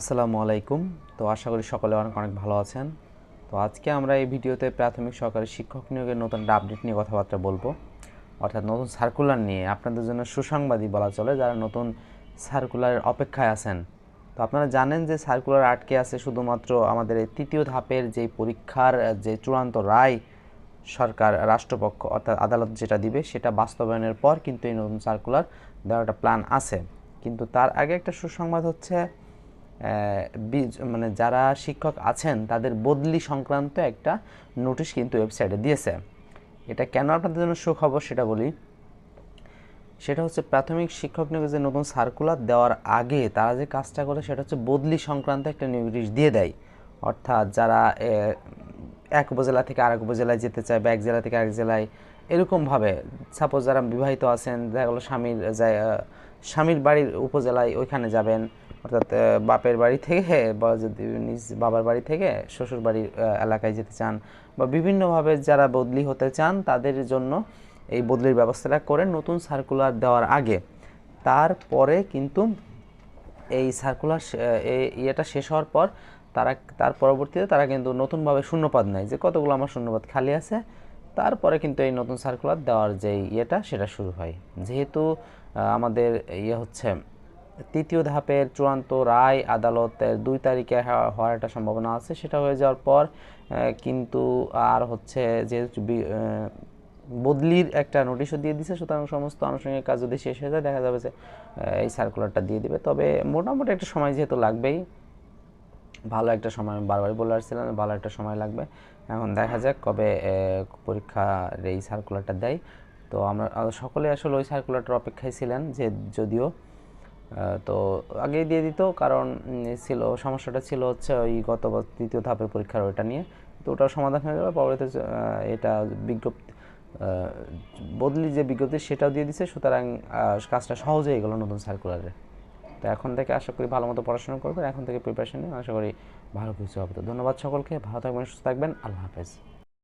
আসসালামু আলাইকুম। তো আশা করি সকলে অনেক অনেক ভালো আছেন। তো আজকে আমরা এই ভিডিওতে প্রাথমিক সহকারী শিক্ষক নিয়োগের নতুন আপডেট নিয়ে কথাবার্তা বলব। অর্থাৎ নতুন সার্কুলার নিয়ে আপনাদের জন্য সুসংবাদই বলা চলে যারা নতুন সার্কুলারের অপেক্ষায় আছেন। তো আপনারা জানেন যে সার্কুলার আটকে আছে শুধুমাত্র আমাদের এই তৃতীয় ধাপের যে পরীক্ষার যে চূড়ান্ত রায় সরকার, রাষ্ট্রপক্ষ অর্থাৎ আদালত যেটা দিবে সেটা বাস্তবায়নের পর কিন্তু এই নতুন সার্কুলার দেওয়ার একটা প্ল্যান আছে। কিন্তু তার আগে একটা সুসংবাদ হচ্ছে মানে যারা শিক্ষক আছেন, তাদের বদলি সংক্রান্ত একটা নোটিশ কিন্তু ওয়েবসাইটে দিয়েছে। এটা কেন আপনাদের জন্য সুখবর সেটা বলি। সেটা হচ্ছে প্রাথমিক শিক্ষক নিয়োগের যে নতুন সার্কুলার দেওয়ার আগে তারা যে কাজটা করে সেটা হচ্ছে বদলি সংক্রান্ত একটা নোটিশ দিয়ে দেয়। অর্থাৎ যারা এক উপজেলা থেকে আরেক উপজেলায় যেতে চায় বা এক জেলা থেকে আরেক জেলায় এরকমভাবে সাপোজ যারা বিবাহিত আছেন, দেখা গেলো স্বামীর স্বামীর বাড়ির উপজেলায় ওইখানে যাবেন অর্থাৎ বাপের বাড়ি থেকে বা যদি নিজ বাবার বাড়ি থেকে শ্বশুর বাড়ির এলাকায় যেতে চান বা বিভিন্নভাবে যারা বদলি হতে চান তাদের জন্য এই বদলির ব্যবস্থাটা করে নতুন সার্কুলার দেওয়ার আগে। তারপরে কিন্তু এই সার্কুলার ইয়েটা শেষ হওয়ার পর তারা, তার পরবর্তীতে তারা কিন্তু নতুনভাবে শূন্যপদ নেয় যে কতগুলো আমার শূন্যপদ খালি আছে। তারপরে কিন্তু এই নতুন সার্কুলার দেওয়ার যে ইয়েটা সেটা শুরু হয়। যেহেতু আমাদের ইয়ে হচ্ছে তৃতীয় ধাপের চূড়ান্ত রায় আদালতের দুই তারিখে হওয়ার একটা সম্ভাবনা আছে। সেটা হয়ে যাওয়ার পর কিন্তু আর হচ্ছে যে বদলির একটা নোটিশও দিয়ে দিছে। সুতরাং সমস্ত আনুষঙ্গিক কাজ যদি শেষ হয়ে যায়, দেখা যাবে যে এই সার্কুলারটা দিয়ে দিবে। তবে মোটামুটি একটা সময় যেহেতু লাগবেই, ভালো একটা সময় বারবারই বলে আসছিলাম, ভালো একটা সময় লাগবে। এখন দেখা যাক কবে পরীক্ষার এই সার্কুলারটা দেয়। তো আমরা সকলে আসলে ওই সার্কুলারটার অপেক্ষায় ছিলেন যে যদিও তো আগেই দিয়ে দিত, কারণ ছিল, সমস্যাটা ছিল হচ্ছে ওই গত তৃতীয় ধাপের পরীক্ষার ওইটা নিয়ে। তো ওটার সমাধান হয়ে যাবে পরবর্তীতে এটা বিজ্ঞপ্তি বদলি যে বিজ্ঞপ্তি সেটাও দিয়ে দিছে, সুতরাং কাজটা সহজ হয়ে গেল নতুন সার্কুলারে তো এখন থেকে আশা করি ভালো মতো পড়াশোনা করবেন, এখন থেকে প্রিপারেশন নিয়ে আশা করি ভালো কিছু হবে। তো ধন্যবাদ সকলকে, ভালো থাকবেন, সুস্থ থাকবেন, আল্লাহ হাফেজ।